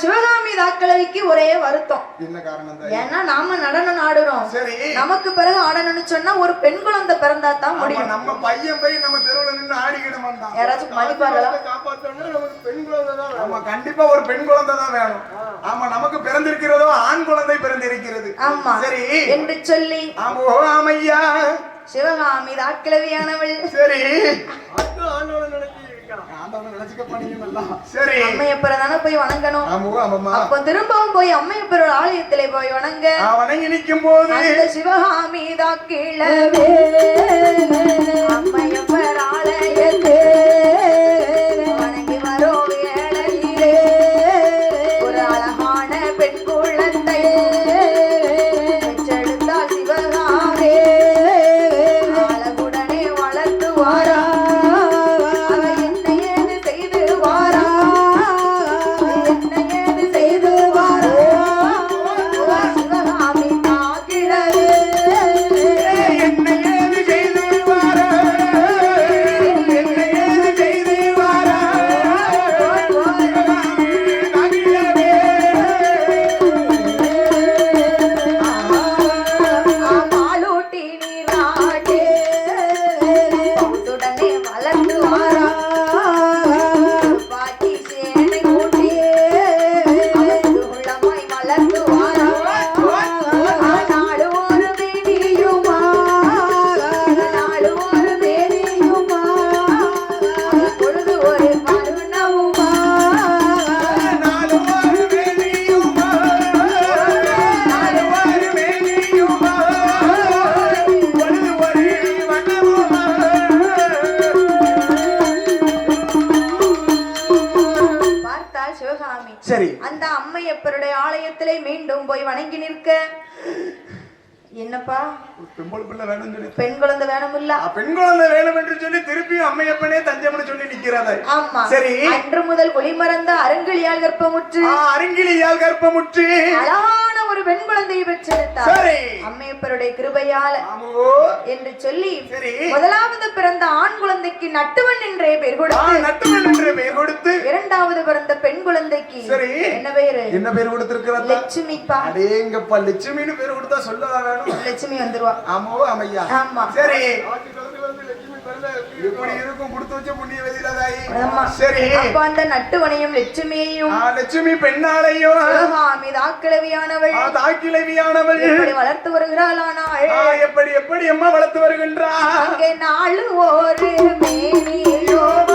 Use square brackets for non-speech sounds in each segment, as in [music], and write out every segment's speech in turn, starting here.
சிவகாமி தாக்கலவிக்கு ஒரே வருத்தம். என்ன காரணம் ஏன்னா நாம நடனம் ஆடுறோம். சரி. நமக்கு பிறகு ஆடணும்னு சொன்னா ஒரு பெண் குழந்தை பிறந்தா தான் முடியும். நம்ம பையன் போய் நம்ம தெருவுல நின்னு ஆடிக்கிட மாட்டான் யாராச்சும் மதிப்பார்களா காப்பாத்தணும்னா நமக்கு பெண் குழந்தை தான் வேணும். ஆமா கண்டிப்பா ஒரு பெண் குழந்தை தான் வேணும். ஆமா நமக்கு பிறந்திருக்கிறதோ ஆண் குழந்தை பிறந்திருக்கிறது. ஆமா. சரி. என்று சொல்லி. ஆமோ ஆமையா? சிவகாமி தாக்கிழவியானவள் சரி. அதுவும் ஆண்டவனை நினைச்சுக்க சரி. அம்மையப்பரை தானே போய் வணங்கணும். அப்போ திரும்பவும் போய் அம்மையப்பரோட ஆலயத்திலே போய் வணங்க. அவனை நிற்கும் போது அந்த சிவகாமி அம்மையப்பர் என்னப்பா? பெம்பளை பிள்ளை வேணும்னு சொல்லி. பெண் குழந்தை ஆ, பெண் குழந்தை வேணும் என்று சொல்லி திருப்பி அம்மையப்பனே தஞ்சம்னு சொல்லி நிக்கிறாத ஆமா. சரி. அன்று முதல் குளிமறந்த அருங்கிலியால் கற்பமுற்று. அருங்கிலியால் கற்பமுற்று. அழகான பெண் குழந்தையை பெற்றெடுத்தார். அம்மையப்பருடைய கிருபையால் என்று சொல்லி முதலாவது பிறந்த ஆண் குழந்தைக்கு நட்டுவன் என்றே பெயர் கொடுத்து நட்டுவன் என்று பெயர் கொடுத்து இரண்டாவது பிறந்த பெண் குழந்தைக்கு. என்ன பெயரு? என்ன பேர் கொடுத்திருக்கிறதா லட்சுமிப்பா. அடேங்கப்பா லட்சுமின்னு பேர் கொடுத்தா சொல்லவா வேணும்? லட்சுமி வந்துருவா. ஆமோ அமையா ஆமா. சரி. எப்படி இருக்கும் கொடுத்து வச்ச புண்ணிய வெளியிலதாயி ஆமா சரி. அப்ப அந்த நட்டுவனையும் லட்சுமியையும் லட்சுமி பெண்ணாலையும் சிவகாமி தாக்கிழவியானவள் எப்படி வளர்த்து வருகிறாளானாள். ஆ, எப்படி எப்படி அம்மா வளர்த்து வருகின்றா? நாலு ஒரு மேனியோமா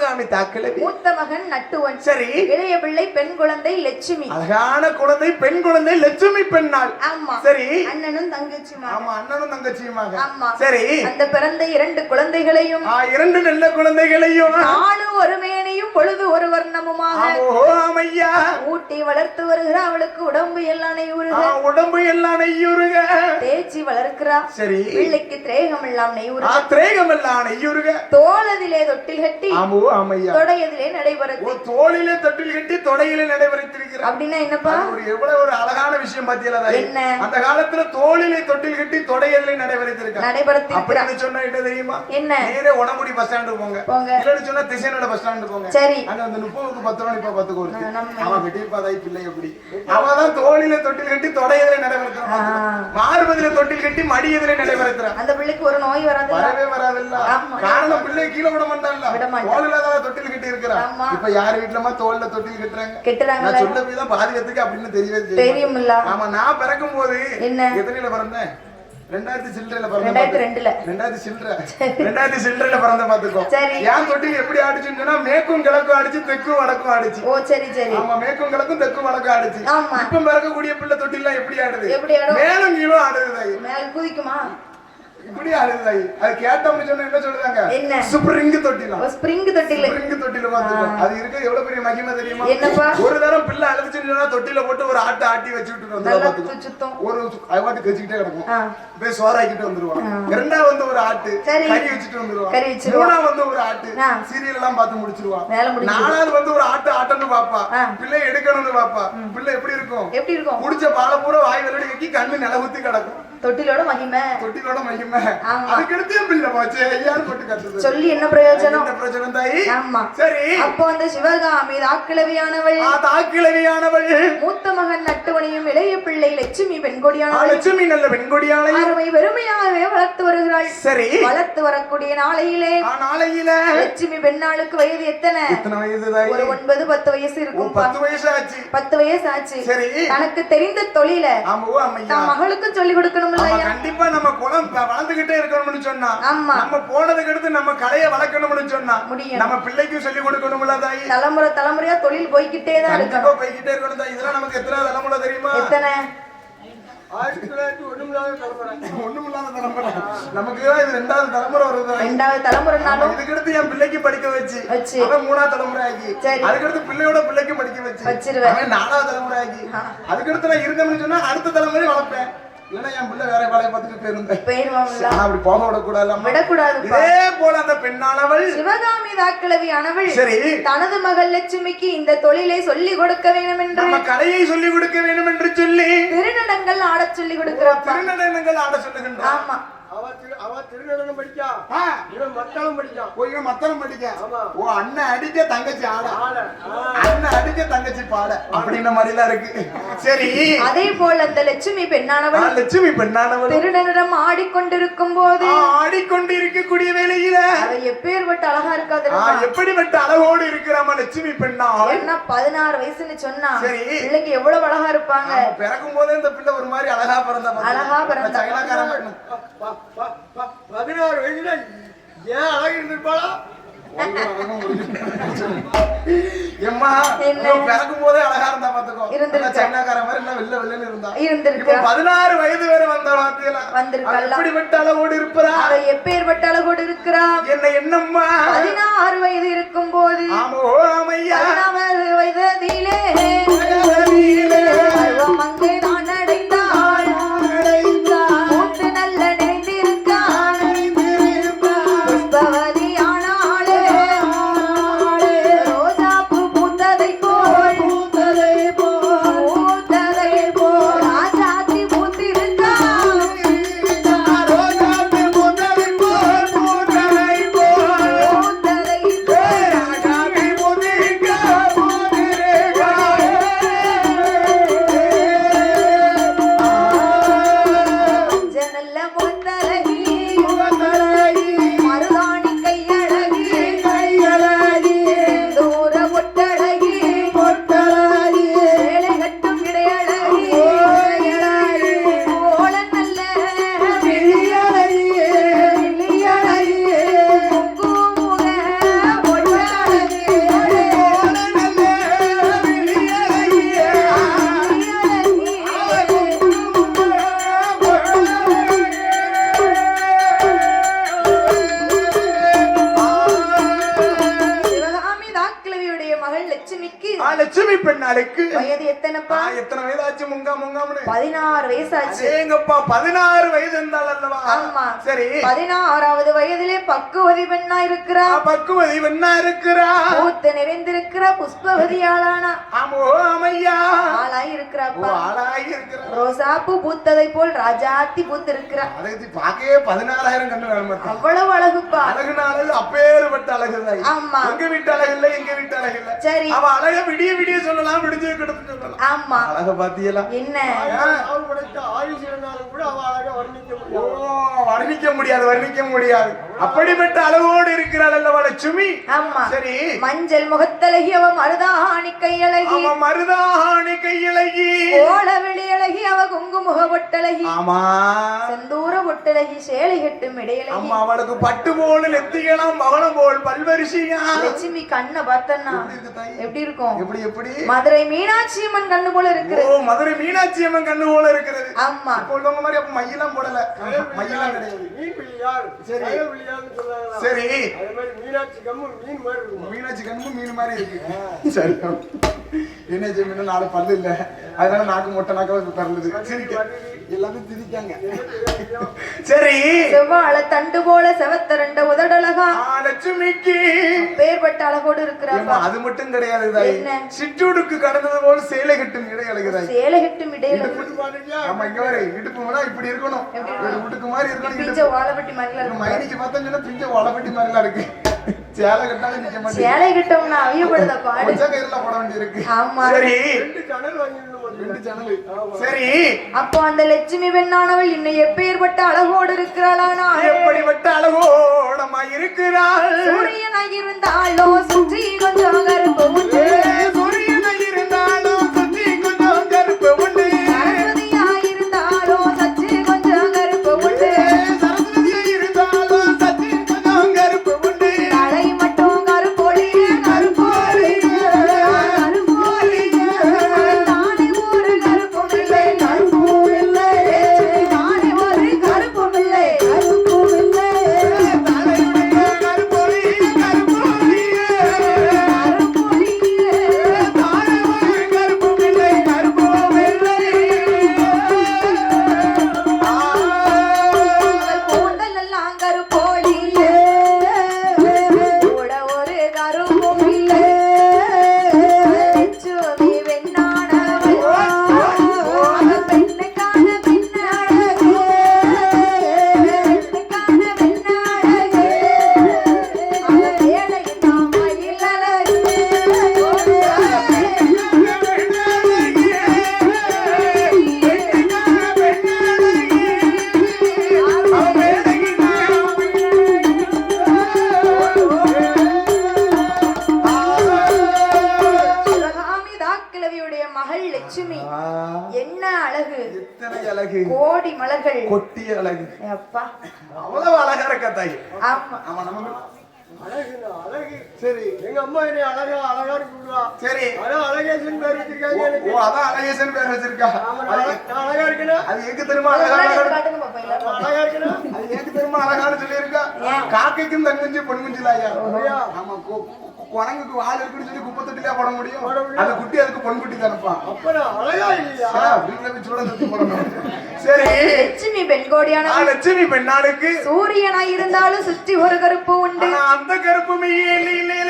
சிவகாமி தாக்கிழவி மூத்த மகன் நட்டுவன். சரி. இளைய பிள்ளை பெண் குழந்தை லட்சுமி. அழகான குழந்தை பெண் குழந்தை லட்சுமி பெண்ணாள். ஆமா. சரி. அண்ணனும் தங்கச்சிமா ஆமா அண்ணனும் தங்கச்சியுமாக. ஆமா. சரி. அந்த பிறந்த இரண்டு குழந்தைகளையும் ஆ, இரண்டு நல்ல குழந்தைகளையும். நாலு ஒரு மேனியும் பொழுது ஒரு வர்ணமுமாக. ஆமோ ஆமையா ஊட்டி வளர்த்து வருகிற அவளுக்கு உடம்பு எல்லாம் ஆ, நெய்வுறுக உடம்பு எல்லாம் நெய்யுருக தேய்ச்சி வளர்க்கிறா. சரி. பிள்ளைக்கு திரேகம் எல்லாம் நெய்வுறுக திரேகம் எல்லாம் நெய்யுருக தோளதிலே தொட்டில் கட்டி ஆமோ ஆமையா தொடையதிலே ஓ நடைபெறது தோளிலே தொட்டில் கட்டி தொடையிலே நடைபெறுத்திருக்கிறார் அப்படின்னா என்னப்பா? ஒரு எவ்வளவு ஒரு அழகான விஷயம்? என்ன? அந்த காலத்துல தோளிலே தொட்டில் கட்டி தொடையிலே நடைபெறுத்திருக்கார் நடைபெறத்தி அப்படின்னு சொன்னா என்ன தெரியுமா? என்ன? நேரே உடம்புடி பஸ் ஸ்டாண்டு போங்க. போங்க. இல்லன்னு சொன்னா திசையனோட பஸ் ஸ்டாண்டு போங்க. சரி. அங்க அந்த முப்பதுக்கு பத்து ரூபாய் இப்ப பத்து கோடி ஆ, நம்ம- அவன் கட்டியிருப்பாதாய் பிள்ளை எப்படி? அவதான் தோளிலே தொட்டில் கட்டி தொடையிலே நடைபெறுத்திருப்பான் ஆ. மார்பு மண்டபத்துல தொட்டில் கட்டி மடியதுல நடைபெறுத்துறான் அந்த பிள்ளைக்கு ஒரு நோய் வராது வரவே வராதுல்ல. ஆமா. காரணம் பிள்ளை கீழே விட மாட்டான்ல. தோல் இல்லாத தொட்டில் கட்டி இருக்கிறான். இப்ப யார் வீட்டுலமா தோல்ல தொட்டில் கட்டுறாங்க? நான் கெட்டுறாங்கல்ல சொல்ல போய் தான் பாதுகாத்துக்கு அப்படின்னு தெரியவே தெரியும் தெரியுமில்ல. ஆமா நான் பிறக்கும் போது என்ன? எத்தனையில பிறந்தேன்? ரெண்டாயிரத்தி சில்லறையில ரெண்டுல. ரெண்டாயிரத்தி சில்லறை. ரெண்டாயிரத்தி சில்லறையில பிறந்த பாத்துக்கோ சரி. என் தொட்டில் எப்படி ஆடிச்சுன்னு சொன்னா மேற்கும் கிழக்கும் அடிச்சு தெற்கும் வடக்கும் ஆடிச்சு. ஓ சரி சரி. ஆமா மேற்கும் கிழக்கும் தெற்கும் வடக்கும் ஆடிச்சு. இப்ப பிறக்கக்கூடிய பிள்ளை எப்படி ஆடுது? எப்படி ஆடும்? மேலும் கீழும் ஆடுது. மேல குதிக்குமா? இப்படி தாயி. அது கேட்டோம்னு சொன்னா என்ன என்ன? ஸ்ப்ரிங் தொட்டிலாம். ஸ்ப்ரிங் தொட்டில. ஸ்ப்ரிங் தொட்டில பாத்துக்கோ அது இருக்க எவ்வளவு பெரிய மகிமை தெரியுமா? என்னப்பா? ஒரு தரம் பிள்ளை அழுதுச்சுன்னு சொன்னா தொட்டில போட்டு ஒரு ஆட்டு ஆட்டி வச்சு ஒரு கிடக்கும். போய் சோறாக்கிட்டு வந்துருவான். இரண்டா வந்து ஒரு ஆட்டு. கறி வச்சுட்டு வச்சிருவான். மூணா வந்து ஒரு ஆட்டு. சீரியல் எல்லாம் பார்த்து முடிஞ்சுது. நாலாவது வந்து ஒரு ஆட்டு ஆட்டன்னு பாப்பா. பிள்ளை எடுக்கணும்னு பாப்பா பிள்ளை எப்படி இருக்கும்? எப்படி இருக்கும்? குடிச்ச பாலை பூரா வாய் வைக்கி கண்ணு நிலவுத்தி கிடக்கும். தொட்டிலோட மகிமை. தொட்டிலோட மகிமை. அதுக்கடுத்து என் பிள்ளை போச்சு. ஐயான்னு போட்டு கத்துது. சொல்லி என்ன பிரயோஜனம்? என்ன பிரச்சனை தாயி? ஆமா. சரி. அப்போ அந்த சிவகாமி தாக்கிழவியானவள். தாக்கிழவியானவள். மூத்த மகன் நட்டுவனையும் இளைய பிள்ளை லட்சுமி ஆ, பெண்கொடியானவள். லட்சுமி நல்ல பெண்கொடியாளை அருமை பெருமையாகவே வளர்த்து வருகிறாள். சரி. வளர்த்து வரக்கூடிய நாளையிலே நாளையில. லட்சுமி பெண்ணாளுக்கு வயது எத்தனை? எத்தனை வயது தாயி? ஒரு ஒன்பது பத்து வயசு இருக்கும் பத்து வயசு ஆச்சு. பத்து வயசு ஆச்சு. சரி. தனக்கு தெரிந்த தொழில மகளுக்கும் சொல்லி கொடுக்கணும்? ஆமா இல்லையா கண்டிப்பா நம்ம குலம் வ- வளர்ந்துகிட்டே இருக்கணும்னு சொன்னா ஆமா. நம்ம போனதுக்கு அடுத்து நம்ம கலையை வளர்க்கணும்னு சொன்னா முடியும். நம்ம பிள்ளைக்கும் சொல்லி கொடுக்கணும்ல தாயி தலைமுறை தலைமுறையா தொழில் போய்கிட்டே தான் இருக்கணும் போய்கிட்டே இருக்கணும் தாயி இதெல்லாம் நமக்கு எத்தனை தலைமுறை தெரியுமா எத்தனை ஆயிரத்தி தொள்ளாயிரத்தி ஒண்ணுமில்லாத தலைமுறை தலைமுறை நமக்கு இது ரெண்டாவது தலைமுறை வருது. ரெண்டாவது தலைமுறைனாலும் இதுக்கடுத்து என் பிள்ளைக்கு படிக்க வச்சு வச்சு. அவன் மூணாவது தலைமுறை ஆகி. அதுக்கடுத்து பிள்ளையோட பிள்ளைக்கு படிக்க வச்சு வச்சிருவேன். நாலாவது தலைமுறை ஆகி அதுக்கடுத்து நான் இருந்தேன்னு சொன்னா அடுத்த தலைமுறை வளர்ப்பேன் என் பிள்ளை வேற வேலையை பார்த்துட்டு ஆனா அப்படி போக விடக்கூடாது விடக்கூடாதுப்பா இதே போல அந்த பெண்ணானவள். சிவகாமி தாக்கிழவி ஆனவள் சரி. தனது மகள் லட்சுமிக்கு இந்த தொழிலை சொல்லி கொடுக்க வேண்டும் என்று நம்ம கலையை சொல்லிக் கொடுக்க வேண்டும் என்று சொல்லி. திருநடங்கள் ஆடச் சொல்லி கொடுக்கிறப்பா. திருநடனங்கள் ஆட சொல்லுகின்றான் ஆமா. அவ திரு அவ திருநடனம் படிக்கா? இவன் மத்தளம் படிக்கான் போய் இவன் மத்தளம். ஓ அண்ணன் அடிக்க தங்கச்சி ஆட. அண்ணன் அடிக்க தங்கச்சி பாட. அப்படின்ற மாதிரி எல்லாம் இருக்கு. சரி. அதே போல் அந்த லட்சுமி பெண்ணானவள் லட்சுமி பெண்ணானவள் திருநடம் ஆடிக்கொண்டிருக்கும் போது ஆ, ஆடிக்கொண்டு இருக்கக்கூடிய வேளையில அவ எப்பேற்பட்ட அழகா இருக்காது ஆ, எப்படிப்பட்ட அழகோடு இருக்கிறாம லட்சுமி பெண்ணா ஏன்னா பதினாறு வயசுன்னு சொன்னா சரி. பிள்ளைக்கு எவ்வளவு அழகா இருப்பாங்க? பிறக்கும் போதே இந்த பிள்ளை ஒரு மாதிரி அழகா பிறந்தா? அழகா பிறந்தா. பதினாறு வயசுல ஏன் அழகு இருந்திருப்பாளா? எம்மா பிறக்கும் போதே அழகா இருந்தா பாத்துக்கோ சைனாக்காரன் மாதிரி என்ன வெள்ளை வெள்ளன்னு இருந்தா. இப்ப பதினாறு வயது வரை வந்த வார்த்தையில? எப்படிப்பட்ட அளவோடு இருப்பதா? அவ எப்பேற்பட்ட அழகோடு இருக்கிறா? என்ன என்னம்மா பதினாறு வயது இருக்கும் போது ஆமோ ஆமையா? பதினாறு வயதிலே வயதிலே பதினாறு வயசாச்சு. ஏங்கப்பா பதினாறு வயது இருந்தால் அல்லவா? ஆமா. சரி. பதினாறாவது வயதிலே பக்குவதி பெண்ணா இருக்கிறா. பக்குவதி வெண்ணா இருக்கிறா. பூத்து நிறைந்திருக்கிற புஷ்பவதி ஆளானா ஆமோ ஆமையா. ஆளாய் இருக்கிறாப்பா ஆளாகி இருக்கிறா ரோசாப்பூ பூத்ததை போல் ராஜாத்தி பூத்து இருக்கிறா அதை இது பார்க்கவே பதினாலாயிரம் கண்டு. அவ்வளவு அழகுப்பா. அழகுன அழகு அப்பேறுபட்ட அழகுதான் ஆமா. எங்க வீட்டு அழகு இல்ல எங்க வீட்டு அழகு இல்ல. சரி. அவ அழக விடிய விடிய சொல்லலாம் விடிஞ்சு சொல்லலாம். ஆமா. அழக பாத்தியலா என்ன? வர்ணிக்க ஓ முடியாது வர்ணிக்க முடியாது வர்ணிக்க முடியாது. அப்படிப்பட்ட அளவோடு இருக்கிறாள் அல்லவா லட்சுமி? ஆமா. சரி. மஞ்சள் முகத்தழகி அவ மருதாணி கையழகி. அவ மருதாணி கையிலகி கோல வெளியழகி அவ குங்குமுக பொட்டழகி ஆமா. செந்தூர பொட்டழகி சேலை கட்டும் இடையழகி ஆமா அவளுக்கு பட்டு போல் நெத்திகளாம் மகனம் போல் பல்வரிசையா? லட்சுமி கண்ணை பார்த்தன்னா. எப்படி இருக்கு இருக்கும்? எப்படி எப்படி? மதுரை மீனாட்சி அம்மன் கண்ணு போல ஓ இருக்கிறது மதுரை மீனாட்சி அம்மன் கண்ணு போல இருக்கிறது. ஆமா. உள்ளவங்க மாதிரி அப்ப மையெல்லாம் போடல. மையெல்லாம் கிடையாது. மீன் பிள்ளையார் சரி. சரி. அதே மாதிரி மீனாட்சி கம்மு மீன் மாதிரி இருக்கும். மீனாட்சி கண்ணும் மீன் மாதிரி இருக்கு. சரி என்ன செய்யணும் நாலு பல்லு இல்ல. அதனால நாக்கு மொட்டை நாக்க பரலுது சிரிக்க. எல்லாமே திரிக்காங்க சரி. செவ்வாழ தண்டு போல செவத்தரண்ட உதடழகா லட்சுமிக்கு பேர்பட்ட அழகோடு இருக்கிறாப்பா ஏம்மா, அது மட்டும் கிடையாது? சிற்றூடுக்கு கடந்தது போல சேலை கட்டும் இடை அழகுதாய். சேலை கட்டும் இடையழகி ஆமா இங்க வர. இடுப்பு வேணா இப்படி இருக்கணும். வீட்டுக்கு மாதிரி இருக்கணும். பிஞ்ச வாழப்பட்டி இருக்கும்? மைனிக்கு பார்த்தோம்னா பிஞ்ச வளப்பட்டி மாதிரிலாம் இருக்கு. சேலை நிக்க கட்டோம்னா அவியப்படுத பாடு? கொஞ்ச கயிறுல போட வேண்டியிருக்கு. ஆமா. சரி. ரெண்டு கனல் வாங்கிடணும் ரெண்டு சேனல் சரி. அப்போ அந்த லட்சுமி பெண்ணானவள் இன்னும் எப்பேற்பட்ட அழகோடு இருக்கிறாளானா எப்படிப்பட்ட அழகோடமா இருக்கிறாள் சூரியனாக இருந்தாலோ அப்பா. அவ்வளவு அழகா இருக்க தாய்? ஆமா. அழகு. சரி எங்க அம்மா என்னை அழகா சரி. அதான் அழகேசன் பேர் வச்சிருக்காங்க எனக்கு. ஓ அதான் அழகேசன் பேர் வச்சிருக்கா. அழகா இருக்கேனா? அது எங்க தெரியுமா ஒரு அழகா? அழகா இருக்கேனா? அது ஏக்கு தெரியுமா அழகான்னு சொல்லியிருக்கா? காக்கைக்கும் தன் குஞ்சு பொன் குஞ்சுல ஐயா ஆமா குரங்குக்கு வால் இருக்குன்னு சொல்லி குப்பை தொட்டிலே போட முடியும். அந்த குட்டி அதுக்கு பொன் குட்டி தானப்பா. அப்ப அழகா இல்லையா? சூட தூக்கி போடணும். சரி. லட்சுமி பெண்கோடியான நான் லட்சுமி பெண்ணாளுக்கு சூரியனாய் இருந்தாலும் சுற்றி ஒரு கருப்பு உண்டு. அந்த கருப்புமே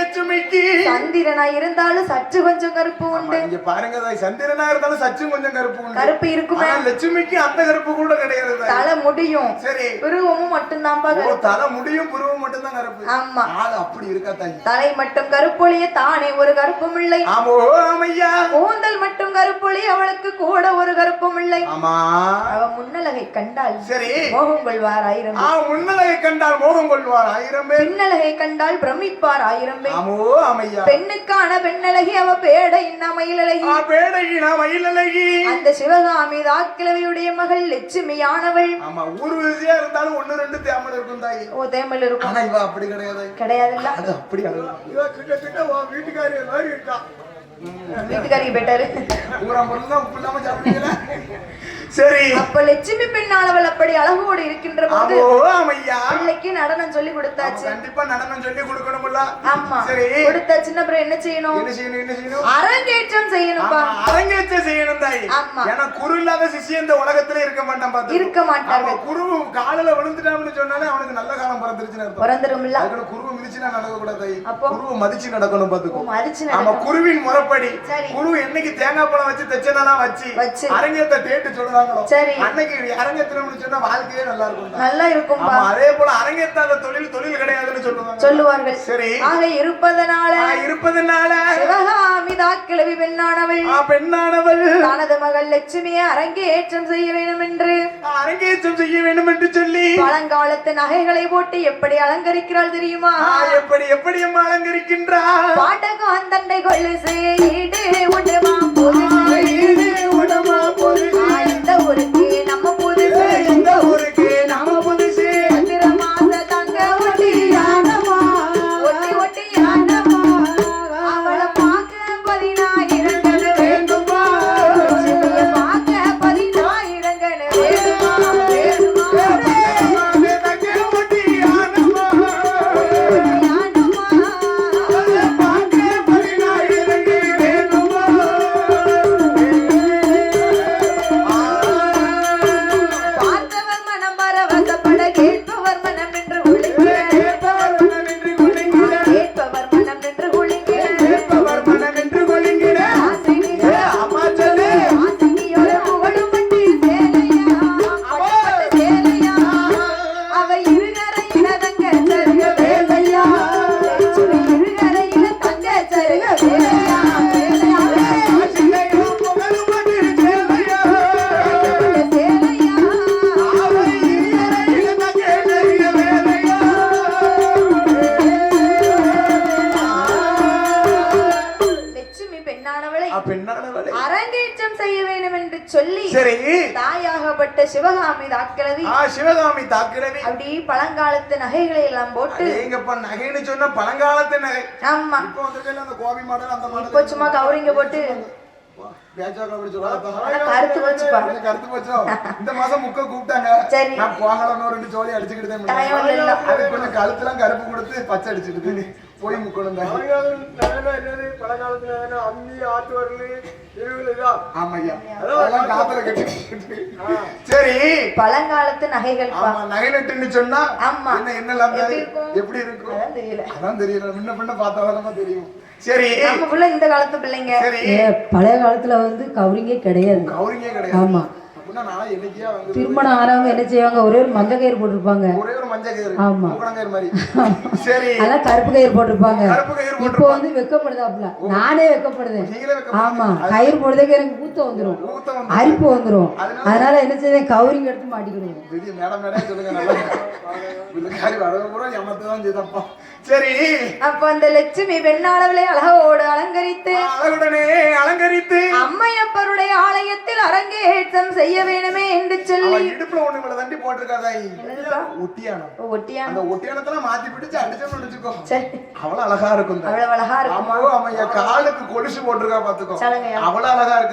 லட்சுமிக்கு. சந்திரனாய் இருந்தாலும் சற்று கொஞ்சம் கருப்பு உண்டு. இங்க பாருங்க சந்திரனா இருந்தாலும் சச்சும் கொஞ்சம் கருப்பு உண்டு. கருப்பு இருக்குமே. லட்சுமிக்கு அந்த கருப்பு கூட கிடையாது. தலை முடியும். சரி. ஓ கருப்பு. தலை முடியும் புருவம் மட்டும் தான் கருப்பு. ஆமா. அப்படி இருக்கா தாய்? தலை மட்டும் கருப்பொழிய தானே ஒரு கருப்பும் இல்லை ஆமோ ஆமையா கூந்தல் மட்டும் கருப்பொழி அவளுக்கு கூட ஒரு கருப்பும் இல்லை ஆமா அவ முன்னழகை கண்டால் சரி. மோகம் கொள்வார் ஆயிரம் ஆ முன்னலையை கண்டால் மோகம் கொள்வார் ஆயிரம் பேர். பின்னழகை கண்டால் பிரமிப்பார் ஆயிரம் பெண்ணுக்கான பெண்ணழகி அவ பேடை மயிலழகி ஆ பேடகினா மயிலழகி அந்த சிவகாமி தாக்கிழவியுடைய மகள் லட்சுமியானவள். ஆமா ஊர் விசியா இருந்தாலும் ஒண்ணு ரெண்டு தேமல் இருக்கும் தாய். ஓ தேமல் இருக்கும். ஆனா இவ அப்படி கிடையாது. கிடையாதுல்ல. அது அப்படி அழகு இவ கிட்டத்தட்ட உன் வீட்டுக்காரி மாதிரி இருக்கா? வீட்டுக்காரிக்கு பெட்டாரு. ஊரா பொருள் தான் உப்பு இல்லாம சாப்பிட்டீங்களா [laughs] சரி. அப்ப லட்சுமி பெண்ணானவள் அப்படி அழகோடு இருக்கின்ற போது பிள்ளைக்கு நடனம் சொல்லி கொடுத்தாச்சு. கண்டிப்பா நடனம் சொல்லி கொடுக்கணும்ல. ஆமா. சரி. கொடுத்தாச்சுன்னா அப்புறம் என்ன செய்யணும்? என்ன செய்யணும் என்ன செய்யணும்? அரங்கேற்றம் செய்யணும்பா. அரங்கேற்றம் செய்யணும் தாய். ஆமா. ஏன்னா குரு இல்லாத சிஷ்யம் இந்த உலகத்துல இருக்க மாட்டான் பாத்து இருக்க மாட்டார்கள். ஆமா, குரு காலில விழுந்துட்டான்னு சொன்னாலே அவனுக்கு நல்ல காலம் பிறந்துருச்சுன்னு அர்த்தம். பிறந்துரும்ல. அதுக்கு குருவை மிதிச்சுனா நடக்க கூடாது அப்போ? குருவை மதிச்சு நடக்கணும் பாத்துக்கோ மதிச்சு ஆமா நடக்கும் குருவின் முறைப்படி. குரு என்னைக்கு தேங்காய் பழம் வச்சு தெச்சனாலாம் வச்சு. அரங்கேத்த டேட்டு சொல்லுவாரு சொல்றாங்களோ சரி. அன்னைக்கு அரங்கேற்றம்னு சொன்னா வாழ்க்கையே நல்லா இருக்கும் நல்லா இருக்கும்பா ஆமா அதே போல அரங்கேற்றாத தொழில் தொழில் கிடையாதுன்னு சொல்லுவாங்க. சொல்லுவார்கள். சரி. ஆக இருப்பதனால இருப்பதனால சிவகாமி தாக்கிழவி பெண்ணானவள். பெண்ணானவள். தனது மகள் லட்சுமியை அரங்கேற்றம் செய்ய வேண்டும் என்று அரங்கேற்றம் செய்ய வேண்டும் என்று சொல்லி. பழங்காலத்து நகைகளை போட்டு எப்படி அலங்கரிக்கிறாள் தெரியுமா? எப்படி எப்படி அம்மா அலங்கரிக்கின்றா பாட்டகம் தண்டை கொள்ளு செய்து உண்டுமா தாயாகப்பட்ட சிவகாமி தாக்கிழவி ஆ சிவகாமி தாக்கிழவி அப்படி பழங்காலத்து நகைகளை எல்லாம் போட்டு எங்கப்பா நகைன்னு சொன்னா பழங்காலத்து நகை. ஆமா. இப்போ வந்திருக்கல அந்த கோபி மாடல் அந்த மாடல். இப்போ சும்மா கவுரிங்க போட்டு. கருத்து போச்சுப்பா. கருத்து போச்சோ? இந்த மாசம் முக்க கூப்பிட்டாங்க. சரி. நான் போகலாம் ரெண்டு ஜோடி அடிச்சுக்கிட்டு தான் டைம் இருந்தேன். இல்ல. அது கொஞ்சம் கழுத்துலாம் கருப்பு கொடுத்து பச்சை அடிச்சுட்டு போய் முக்கணும் தான் பழங்காலத்து நகை என்னது? பழங்காலத்து நகை அம்மி ஆட்டு வரலு சரி. பழங்காலத்து நகைகள் பா. ஆமா நகை நட்டுன்னு சொன்னா ஆமா. என்ன என்னலாம் எப்படி இருக்கும்? எப்படி இருக்கும்? அதான் தெரியல. முன்ன பின்ன பார்த்தா தெரியும். சரி. நம்ம புள்ள இந்த காலத்து பிள்ளைங்க. பழைய காலத்துல வந்து கவரிங்கே கிடையாது. கௌரிங்கே கிடையாது. ஆமா. திருமணம் ஆறவங்க என்ன செய்வாங்க? ஒரே ஒரு மஞ்சள் கயிறு போட்டிருப்பாங்க. ஒரே ஒரு மஞ்சள் கயிறு ஆமா. சரி. அதான் கருப்பு கயிறு போட்டிருப்பாங்க. இப்போ. வந்து வெக்கப்படுதாப்புல. நானே வெக்கப்படுதேன். ஆமா. கயிறு போடுறதுக்கு எனக்கு ஊத்த ஊத்தம் வந்து அரிப்பு வந்துரும். அதனால- என்ன செய்வேன்? கவரிங் எடுத்து செய்தப்பா சரி. அப்ப அந்த லட்சுமி பெண்ணாளவளை அழகோடு அலங்கரித்து அழகுடனே அலங்கரித்து அம்மையப்பருடைய ஆலயத்தில் அரங்கேற்றம் செய்ய வேணுமே என்று சொல்லி இடுப்புல ஒண்ணு இவ்வளவு தண்டி போட்டிருக்காதா? ஒட்டியானம் ஓ, ஒட்டியான் அந்த ஒட்டியானத்தெல்லாம் மாத்தி பிடிச்சு அடிச்சோம்னு வச்சுக்கோ. அவ்வளவு அழகா இருக்கும் அவ்வளவு அழகா இருக்கும் ஆமாவோ அம்மையா காலுக்கு கொலுசு போட்டிருக்கா பாத்துக்கோ? அவ்வளவு அழகா இருக்கு.